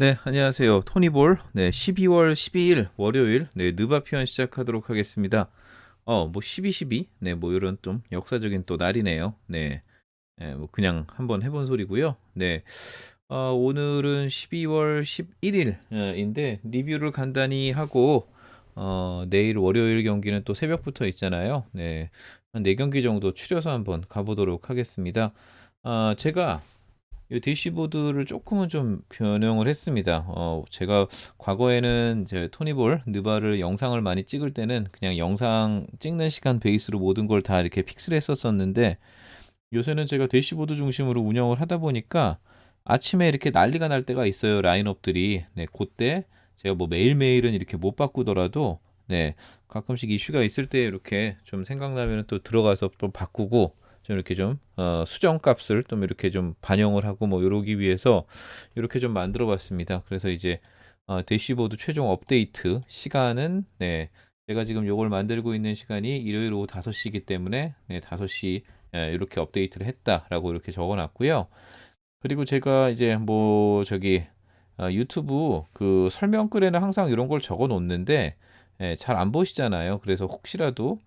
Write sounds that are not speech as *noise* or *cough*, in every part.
네, 안녕하세요. 토니볼. 네, 12월 12일 월요일 네, 느바피언 시작하도록 하겠습니다. 어, 뭐 12, 12. 네, 뭐 이런 좀 역사적인 또 날이네요. 네. 네, 뭐 그냥 한번 해본 소리고요. 네. 어, 오늘은 12월 11일인데 리뷰를 간단히 하고 어, 내일 월요일 경기는 또 새벽부터 있잖아요. 네. 한 4경기 정도 추려서 한번 가보도록 하겠습니다. 아, 제가 이 대시보드를 조금은 좀 변형을 했습니다. 어, 제가 과거에는 이제 토니볼 느바를 영상을 많이 찍을 때는 그냥 영상 찍는 시간 베이스로 모든 걸 다 이렇게 픽셀했었었는데 요새는 제가 대시보드 중심으로 운영을 하다 보니까 아침에 이렇게 난리가 날 때가 있어요. 라인업들이. 네, 그때 제가 뭐 매일매일은 이렇게 못 바꾸더라도 네, 가끔씩 이슈가 있을 때 이렇게 좀 생각나면 또 들어가서 좀 바꾸고 좀 이렇게 좀 어, 수정 값을 좀 이렇게 좀 반영을 하고 뭐 이러기 위해서 이렇게 좀 만들어 봤습니다. 그래서 이제 어, 대시보드 최종 업데이트 시간은 네 제가 지금 요걸 만들고 있는 시간이 일요일 오후 5시이기 때문에 네 5시 예, 이렇게 업데이트를 했다라고 이렇게 적어 놨고요. 그리고 제가 이제 뭐 저기 어, 유튜브 그 설명글에는 항상 이런 걸 적어 놓는데 예, 잘 안 보시잖아요. 그래서 혹시라도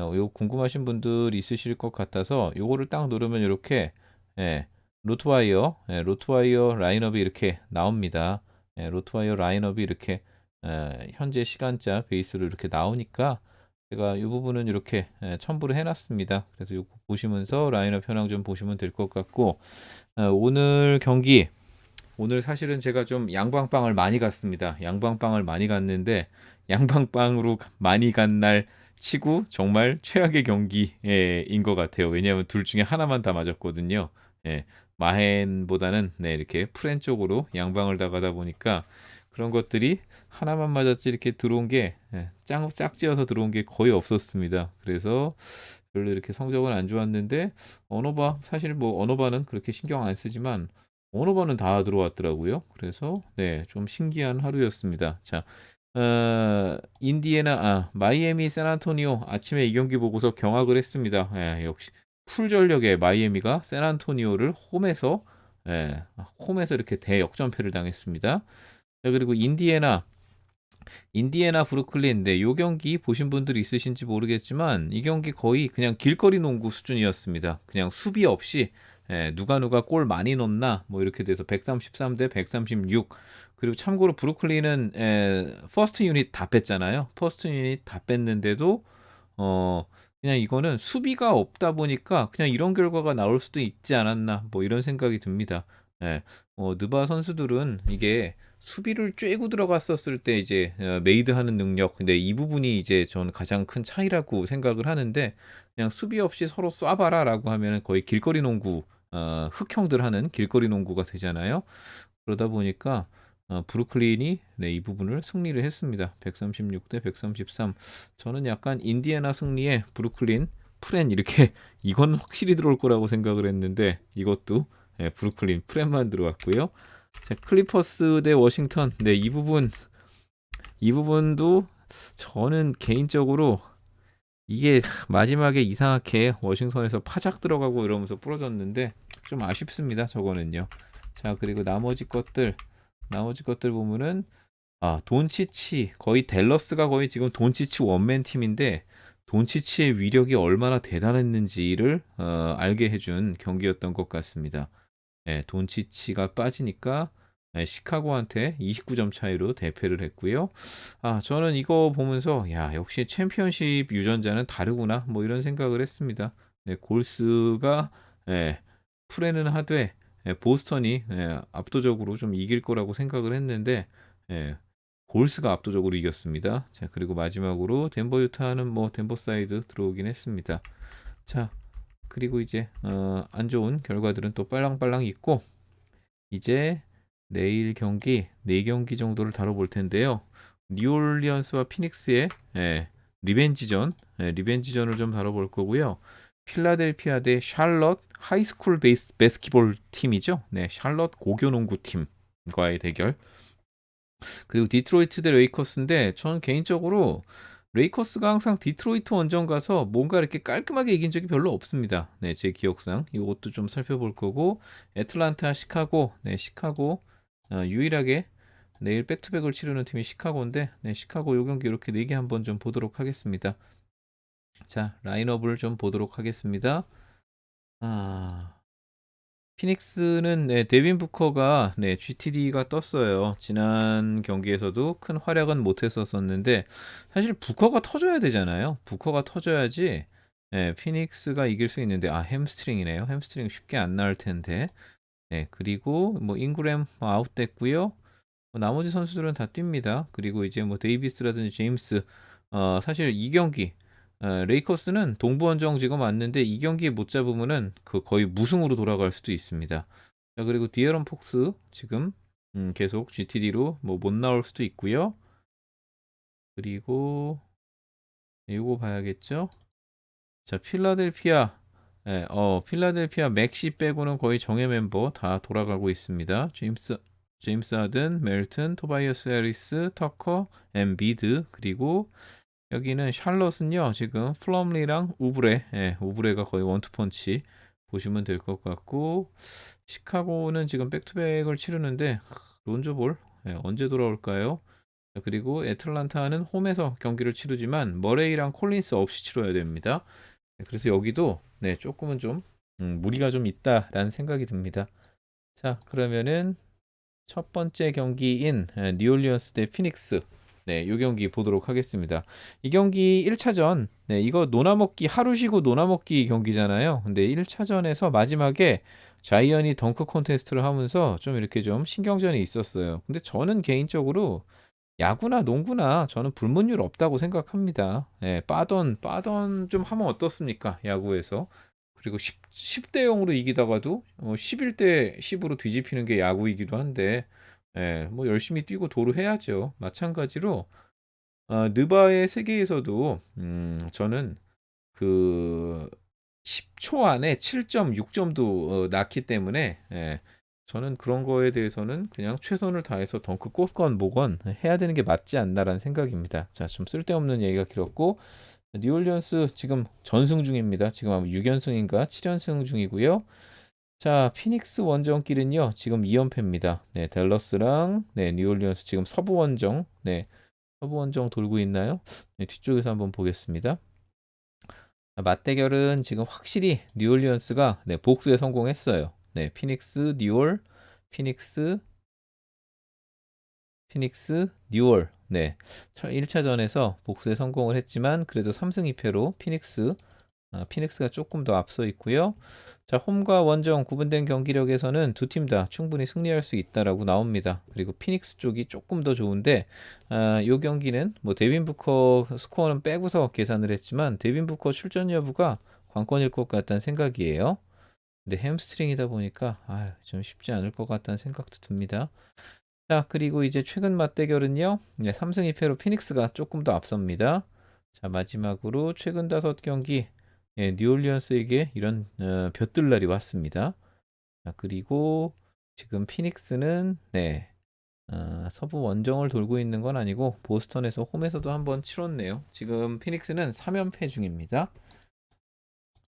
어, 요 궁금하신 분들 있으실 것 같아서 요거를 딱 누르면 이렇게 예, 로트와이어 예, 로트와이어 라인업이 이렇게 나옵니다. 예, 로트와이어 라인업이 이렇게 예, 현재 시간자 베이스로 이렇게 나오니까 제가 이 부분은 이렇게 예, 첨부를 해놨습니다. 그래서 이거 보시면서 라인업 현황 좀 보시면 될 것 같고 어, 오늘 경기 오늘 사실은 제가 좀 양방빵을 많이 갔습니다. 양방빵을 많이 갔는데 양방빵으로 많이 간 날 치고 정말 최악의 경기인 것 같아요. 왜냐하면 둘 중에 하나만 다 맞았거든요. 예, 마헨보다는 네, 이렇게 프렌 쪽으로 양방을 다 가다 보니까 그런 것들이 하나만 맞았지 이렇게 들어온 게 예, 짝, 짝지어서 들어온 게 거의 없었습니다. 그래서 별로 이렇게 성적은 안 좋았는데 언어바 사실 뭐 언어바는 그렇게 신경 안 쓰지만 언어바는 다 들어왔더라고요. 그래서 네, 좀 신기한 하루였습니다. 자, 어, 인디애나, 아, 마이애미, 샌안토니오 아침에 이 경기 보고서 경악을 했습니다. 예, 역시 풀 전력의 마이애미가 샌안토니오를 홈에서 예, 홈에서 이렇게 대역전패를 당했습니다. 자, 그리고 인디애나 인디애나 브루클린 네, 요 경기 보신 분들이 있으신지 모르겠지만 이 경기 거의 그냥 길거리 농구 수준이었습니다. 그냥 수비 없이 예, 누가 누가 골 많이 넣나 뭐 이렇게 돼서 133 대 136 그리고 참고로 브루클린은 에, 퍼스트 유닛 다 뺐잖아요. 퍼스트 유닛 다 뺐는데도 어 그냥 이거는 수비가 없다 보니까 그냥 이런 결과가 나올 수도 있지 않았나 뭐 이런 생각이 듭니다. 예. 어, 느바 선수들은 이게 수비를 쬐고 들어갔었을 때 이제 어, 메이드 하는 능력 근데 이 부분이 이제 저는 가장 큰 차이라고 생각을 하는데 그냥 수비 없이 서로 쏴봐라라고 하면 거의 길거리 농구 어, 흑형들 하는 길거리 농구가 되잖아요. 그러다 보니까 어, 브루클린이 네, 이 부분을 승리를 했습니다. 136 대 133. 저는 약간 인디애나 승리에 브루클린 프렌 이렇게 *laughs* 이건 확실히 들어올 거라고 생각을 했는데 이것도 네, 브루클린 프렌만 들어왔고요. 자, 클리퍼스 대 워싱턴. 네, 이 부분 이 부분도 저는 개인적으로 이게 마지막에 이상하게 워싱턴에서 파작 들어가고 이러면서 부러졌는데 좀 아쉽습니다. 저거는요. 자, 그리고 나머지 것들 나머지 것들 보면은 아 돈치치 거의 델러스가 거의 지금 돈치치 원맨 팀인데 돈치치의 위력이 얼마나 대단했는지를 어, 알게 해준 경기였던 것 같습니다. 네, 돈치치가 빠지니까 네, 시카고한테 29점 차이로 대패를 했고요. 아 저는 이거 보면서 야 역시 챔피언십 유전자는 다르구나 뭐 이런 생각을 했습니다. 네, 골스가 네, 프레는 하되 예, 보스턴이 예, 압도적으로 좀 이길 거라고 생각을 했는데 예, 골스가 압도적으로 이겼습니다. 자 그리고 마지막으로 덴버 유타는 뭐 덴버 사이드 들어오긴 했습니다. 자 그리고 이제 어, 안 좋은 결과들은 또 빨랑빨랑 있고 이제 내일 경기 4경기 정도를 다뤄볼 텐데요. 뉴올리언스와 피닉스의 예, 리벤지전, 예, 리벤지전을 좀 다뤄볼 거고요. 필라델피아 대 샬럿 하이스쿨 베이스 베스키볼 팀이죠. 네, 샬럿 고교농구 팀과의 대결. 그리고 디트로이트 대 레이커스인데 저는 개인적으로 레이커스가 항상 디트로이트 원정 가서 뭔가 이렇게 깔끔하게 이긴 적이 별로 없습니다. 네, 제 기억상 이것도 좀 살펴볼 거고 애틀란타, 시카고, 네, 시카고 어, 유일하게 내일 백투백을 치르는 팀이 시카고인데 네, 시카고 요 경기 이렇게 네개 한번 좀 보도록 하겠습니다. 자, 라인업을 좀 보도록 하겠습니다. 아. 피닉스는 네, 데빈 부커가 네, GTD가 떴어요. 지난 경기에서도 큰 활약은 못 했었었는데 사실 부커가 터져야 되잖아요. 부커가 터져야지 네, 피닉스가 이길 수 있는데 아, 햄스트링이네요. 햄스트링 쉽게 안 나올 텐데. 네, 그리고 뭐 잉그램 아웃됐고요. 뭐 나머지 선수들은 다 뜁니다. 그리고 이제 뭐 데이비스라든지 제임스 어, 사실 이 경기 어, 레이커스는 동부원정 지금 왔는데 이 경기 못 잡으면은 그 거의 무승으로 돌아갈 수도 있습니다. 자 그리고 디에런 폭스 지금 음, 계속 GTD로 뭐 못 나올 수도 있고요. 그리고 이거 봐야겠죠. 자 필라델피아 예, 어 필라델피아 맥시 빼고는 거의 정예 멤버 다 돌아가고 있습니다. 제임스 제임스 하든, 멜튼, 토바이어스 해리스, 터커, 엠비드 그리고 여기는 샬럿은요 지금 플럼리랑 우브레 예, 우브레가 거의 원투펀치 보시면 될 것 같고 시카고는 지금 백투백을 치르는데 론조볼 예, 언제 돌아올까요? 자, 그리고 애틀란타는 홈에서 경기를 치르지만 머레이랑 콜린스 없이 치러야 됩니다. 네, 그래서 여기도 네 조금은 좀 음, 무리가 좀 있다라는 생각이 듭니다. 자 그러면은 첫 번째 경기인 예, 뉴올리언스 대 피닉스 네, 이 경기 보도록 하겠습니다. 이 경기 1차전, 네, 이거 노나먹기 하루 쉬고 노나먹기 경기잖아요. 근데 1차전에서 마지막에 자이언이 덩크 콘테스트를 하면서 좀 이렇게 좀 신경전이 있었어요. 근데 저는 개인적으로 야구나 농구나 저는 불문율 없다고 생각합니다. 예, 빠던 빠던 좀 하면 어떻습니까? 야구에서. 그리고 10, 10대 0으로 이기다가도 어, 11대 10으로 뒤집히는 게 야구이기도 한데 예, 뭐 열심히 뛰고 도루 해야죠. 마찬가지로 어, 느바의 세계에서도 음, 저는 그 10초 안에 7.6점도 어, 났기 때문에 예, 저는 그런 거에 대해서는 그냥 최선을 다해서 덩크 꽂건 뭐건 해야 되는 게 맞지 않나라는 생각입니다. 자, 좀 쓸데없는 얘기가 길었고 뉴올리언스 지금 전승 중입니다. 지금 아마 6연승인가 7연승 중이고요. 자, 피닉스 원정길은요, 지금 2연패입니다. 네, 댈러스랑, 네, 뉴올리언스 지금 서부 원정, 네, 서부 원정 돌고 있나요? 네, 뒤쪽에서 한번 보겠습니다. 자, 맞대결은 지금 확실히 뉴올리언스가, 네, 복수에 성공했어요. 네, 피닉스, 뉴올, 피닉스, 피닉스, 뉴올, 네, 1차전에서 복수에 성공을 했지만, 그래도 3승 2패로 피닉스, 아, 피닉스가 조금 더 앞서 있고요. 자, 홈과 원정 구분된 경기력에서는 두 팀 다 충분히 승리할 수 있다라고 나옵니다. 그리고 피닉스 쪽이 조금 더 좋은데 아, 요 경기는 뭐 데빈 부커 스코어는 빼고서 계산을 했지만 데빈 부커 출전 여부가 관건일 것 같다는 생각이에요. 근데 햄스트링이다 보니까 아, 좀 쉽지 않을 것 같다는 생각도 듭니다. 자, 그리고 이제 최근 맞대결은요. 네, 3승 2패로 피닉스가 조금 더 앞섭니다. 자, 마지막으로 최근 다섯 경기 예, 뉴올리언스에게 이런 어, 볕들 날이 왔습니다. 자, 그리고 지금 피닉스는 네 어, 서부 원정을 돌고 있는 건 아니고 보스턴에서 홈에서도 한번 치렀네요. 지금 피닉스는 3연패 중입니다.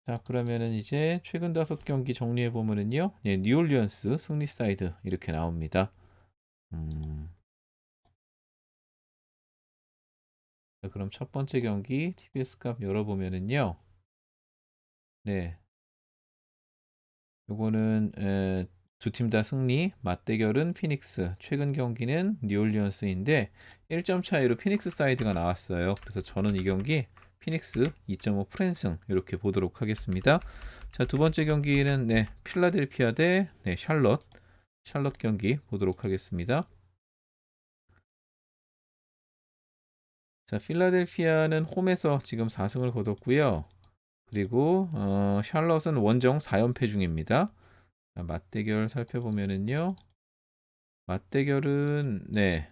자 그러면은 이제 최근 다섯 경기 정리해 보면은요, 예, 뉴올리언스 승리 사이드 이렇게 나옵니다. 음. 자, 그럼 첫 번째 경기 TBS 값 열어보면은요. 네. 요거는 두 팀 다 승리, 맞대결은 피닉스, 최근 경기는 뉴올리언스인데 1점 차이로 피닉스 사이드가 나왔어요. 그래서 저는 이 경기 피닉스 2.5 프랜승 이렇게 보도록 하겠습니다. 자, 두 번째 경기는 네, 필라델피아 대 네, 샬럿. 샬럿 경기 보도록 하겠습니다. 자, 필라델피아는 홈에서 지금 4승을 거뒀고요. 그리고 어, 샬럿은 원정 4연패 중입니다. 자, 맞대결 살펴보면은요. 맞대결은 네.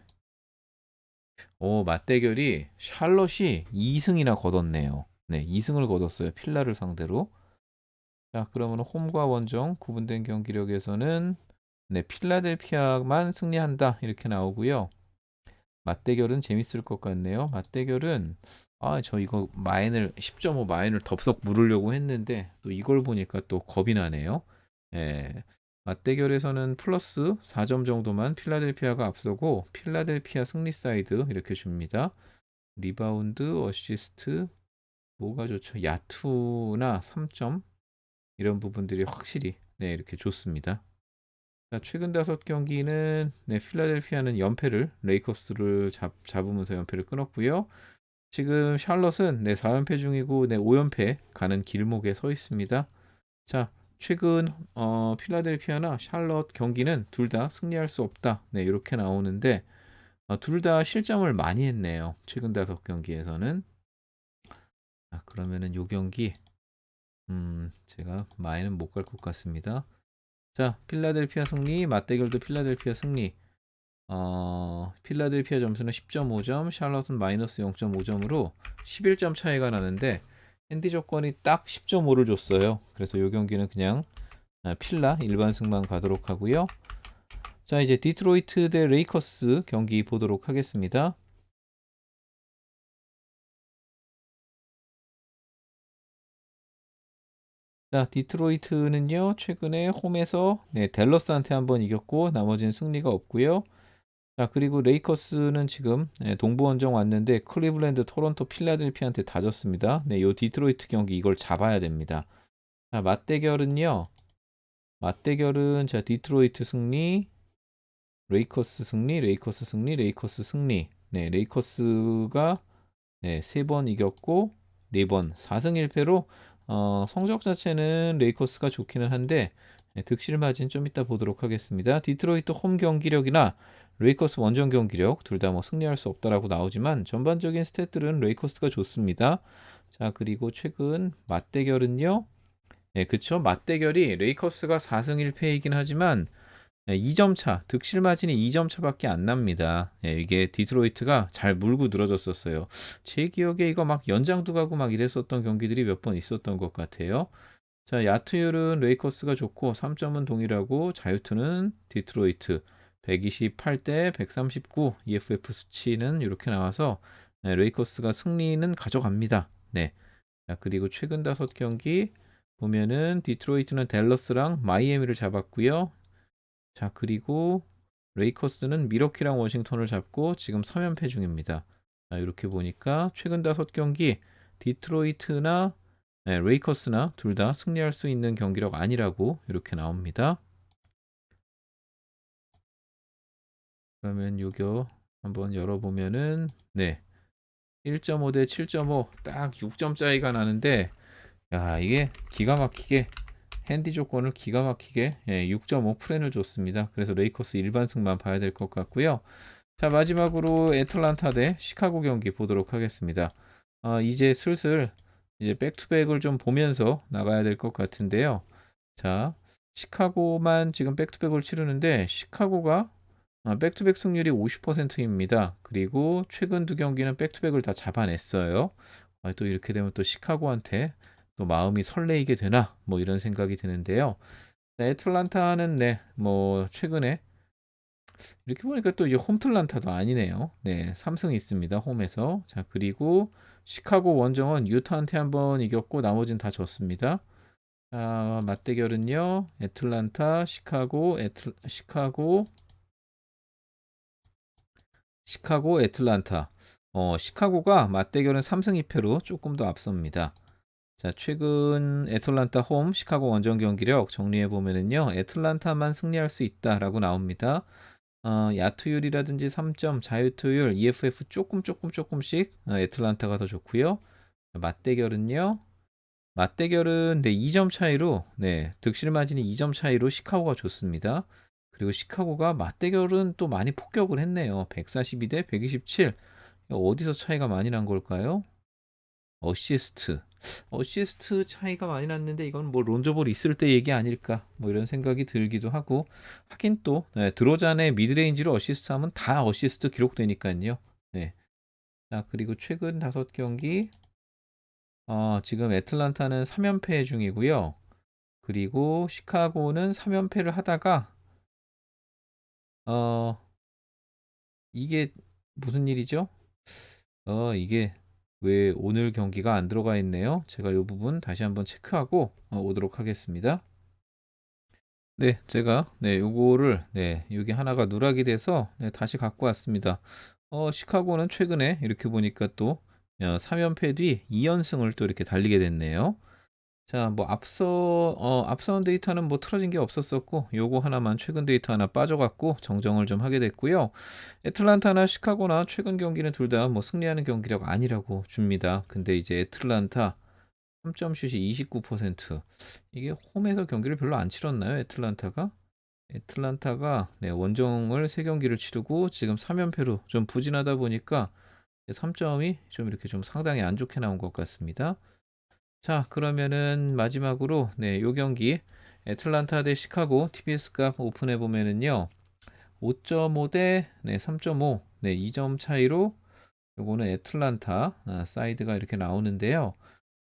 오, 맞대결이 샬럿이 2승이나 거뒀네요. 네, 2승을 거뒀어요. 필라를 상대로. 자, 그러면 홈과 원정 구분된 경기력에서는 네, 필라델피아만 승리한다. 이렇게 나오고요. 맞대결은 재밌을 것 같네요. 맞대결은 아, 저 이거 마인을 10.5 마인을 덥석 물으려고 했는데 또 이걸 보니까 또 겁이 나네요. 예. 맞대결에서는 플러스 4점 정도만 필라델피아가 앞서고 필라델피아 승리 사이드 이렇게 줍니다. 리바운드, 어시스트 뭐가 좋죠? 야투나 3점 이런 부분들이 확실히 네, 이렇게 좋습니다. 자, 최근 다섯 경기는 네, 필라델피아는 연패를 레이커스를 잡, 잡으면서 연패를 끊었고요. 지금 샬럿은 네, 4연패 중이고 네, 5연패 가는 길목에 서 있습니다. 자, 최근 어, 필라델피아나 샬럿 경기는 둘 다 승리할 수 없다. 네, 이렇게 나오는데 어, 둘다 실점을 많이 했네요. 최근 다섯 경기에서는. 아, 그러면은 요 경기 음, 제가 마이는 못 갈 것 같습니다. 자, 필라델피아 승리, 맞대결도 필라델피아 승리. 어, 필라델피아 점수는 10.5점, 샬럿은 마이너스 0.5점으로 11점 차이가 나는데 핸디 조건이 딱 10.5를 줬어요. 그래서 이 경기는 그냥 아, 필라 일반 승만 가도록 하고요. 자, 이제 디트로이트 대 레이커스 경기 보도록 하겠습니다. 자, 디트로이트는요, 최근에 홈에서 네, 댈러스한테 한번 이겼고, 나머지는 승리가 없고요. 자, 그리고 레이커스는 지금 네, 동부 원정 왔는데, 클리블랜드, 토론토, 필라델피아한테 다 졌습니다. 네, 요 디트로이트 경기 이걸 잡아야 됩니다. 자, 맞대결은요, 맞대결은 자, 디트로이트 승리, 레이커스 승리, 레이커스 승리, 레이커스 승리. 네, 레이커스가 네, 세 번 이겼고, 네번 4승 1패로 어, 성적 자체는 레이커스가 좋기는 한데 네, 득실 마진 좀 이따 보도록 하겠습니다. 디트로이트 홈 경기력이나 레이커스 원정 경기력 둘 다 뭐 승리할 수 없다라고 나오지만 전반적인 스탯들은 레이커스가 좋습니다. 자 그리고 최근 맞대결은요. 네, 그쵸. 맞대결이 레이커스가 4승 1패이긴 하지만 2점 차, 득실 마진이 2점 차밖에 안 납니다. 예, 이게 디트로이트가 잘 물고 늘어졌었어요. 제 기억에 이거 막 연장도 가고 막 이랬었던 경기들이 몇 번 있었던 것 같아요. 자, 야투율은 레이커스가 좋고 3점은 동일하고 자유투는 디트로이트 128대 139 EFF 수치는 이렇게 나와서 네, 레이커스가 승리는 가져갑니다. 네. 자, 그리고 최근 다섯 경기 보면은 디트로이트는 댈러스랑 마이애미를 잡았고요. 자, 그리고 레이커스는 미러키랑 워싱턴을 잡고 지금 3연패 중입니다. 자, 이렇게 보니까 최근 다섯 경기 디트로이트나 네, 레이커스나 둘 다 승리할 수 있는 경기력 아니라고 이렇게 나옵니다. 그러면 요거 한번 열어보면은 네 1.5 대 7.5 딱 6점 차이가 나는데 야 이게 기가 막히게 핸디 조건을 기가 막히게 예, 6.5 프렌을 줬습니다. 그래서 레이커스 일반승만 봐야 될 것 같고요. 자 마지막으로 애틀란타 대 시카고 경기 보도록 하겠습니다. 아, 이제 슬슬 이제 백투백을 좀 보면서 나가야 될 것 같은데요. 자 시카고만 지금 백투백을 치르는데 시카고가 아, 백투백 승률이 50%입니다. 그리고 최근 두 경기는 백투백을 다 잡아냈어요. 아, 또 이렇게 되면 또 시카고한테 또 마음이 설레이게 되나 뭐 이런 생각이 드는데요. 네, 애틀란타는 네, 뭐 최근에 이렇게 보니까 또 이제 홈틀란타도 아니네요. 네, 3승 있습니다. 홈에서. 자, 그리고 시카고 원정은 유타한테 한번 이겼고 나머지는 다 졌습니다. 자, 맞대결은요. 애틀란타, 시카고, 애틀 시카고 시카고, 애틀란타. 어, 시카고가 맞대결은 3승 2패로 조금 더 앞섭니다. 자, 최근 애틀란타 홈 시카고 원정 경기력 정리해 보면은요. 애틀란타만 승리할 수 있다라고 나옵니다. 어, 야투율이라든지 3점, 자유투율, EFF 조금 조금 조금씩 어, 애틀란타가 더 좋고요. 맞대결은요. 맞대결은 네, 2점 차이로 네, 득실 마진이 2점 차이로 시카고가 좋습니다. 그리고 시카고가 맞대결은 또 많이 폭격을 했네요. 142 대 127. 어디서 차이가 많이 난 걸까요? 어시스트. 어시스트 차이가 많이 났는데 이건 뭐 론저볼 있을 때 얘기 아닐까 뭐 이런 생각이 들기도 하고 하긴 또 네, 드로잔의 미드레인지로 어시스트 하면 다 어시스트 기록되니까요. 네. 자 그리고 최근 다섯 경기 어, 지금 애틀란타는 3연패 중이고요. 그리고 시카고는 3연패를 하다가 어 이게 무슨 일이죠? 어 이게 왜 오늘 경기가 안 들어가 있네요. 제가 이 부분 다시 한번 체크하고 어, 오도록 하겠습니다. 네, 제가 네, 요거를 네, 여기 하나가 누락이 돼서 네, 다시 갖고 왔습니다. 어, 시카고는 최근에 이렇게 보니까 또 어, 3연패 뒤 2연승을 또 이렇게 달리게 됐네요. 자, 뭐 앞서 어, 앞선 데이터는 뭐 틀어진 게 없었었고 요거 하나만 최근 데이터 하나 빠져갖고 정정을 좀 하게 됐고요. 애틀란타나 시카고나 최근 경기는 둘 다 뭐 승리하는 경기력 아니라고 줍니다. 근데 이제 애틀란타 3점 슛이 29%. 이게 홈에서 경기를 별로 안 치렀나요? 애틀란타가? 애틀란타가 네, 원정을 세 경기를 치르고 지금 3연패로 좀 부진하다 보니까 3점이 좀 이렇게 좀 상당히 안 좋게 나온 것 같습니다. 자, 그러면은 마지막으로 네, 요 경기 애틀란타 대 시카고 TBS 값 오픈해 보면은요. 5.5 대 네, 3.5. 네, 2점 차이로 요거는 애틀란타 아, 사이드가 이렇게 나오는데요.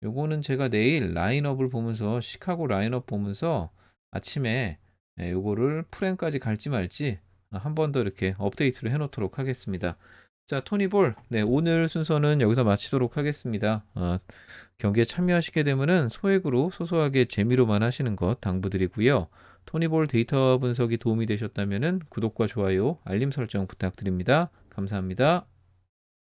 요거는 제가 내일 라인업을 보면서 시카고 라인업 보면서 아침에 예, 요거를 프랭까지 갈지 말지 한 번 더 이렇게 업데이트를 해 놓도록 하겠습니다. 자, 토니볼. 네, 오늘 순서는 여기서 마치도록 하겠습니다. 어, 경기에 참여하시게 되면은 소액으로 소소하게 재미로만 하시는 것 당부드리고요. 토니볼 데이터 분석이 도움이 되셨다면은 구독과 좋아요, 알림 설정 부탁드립니다. 감사합니다.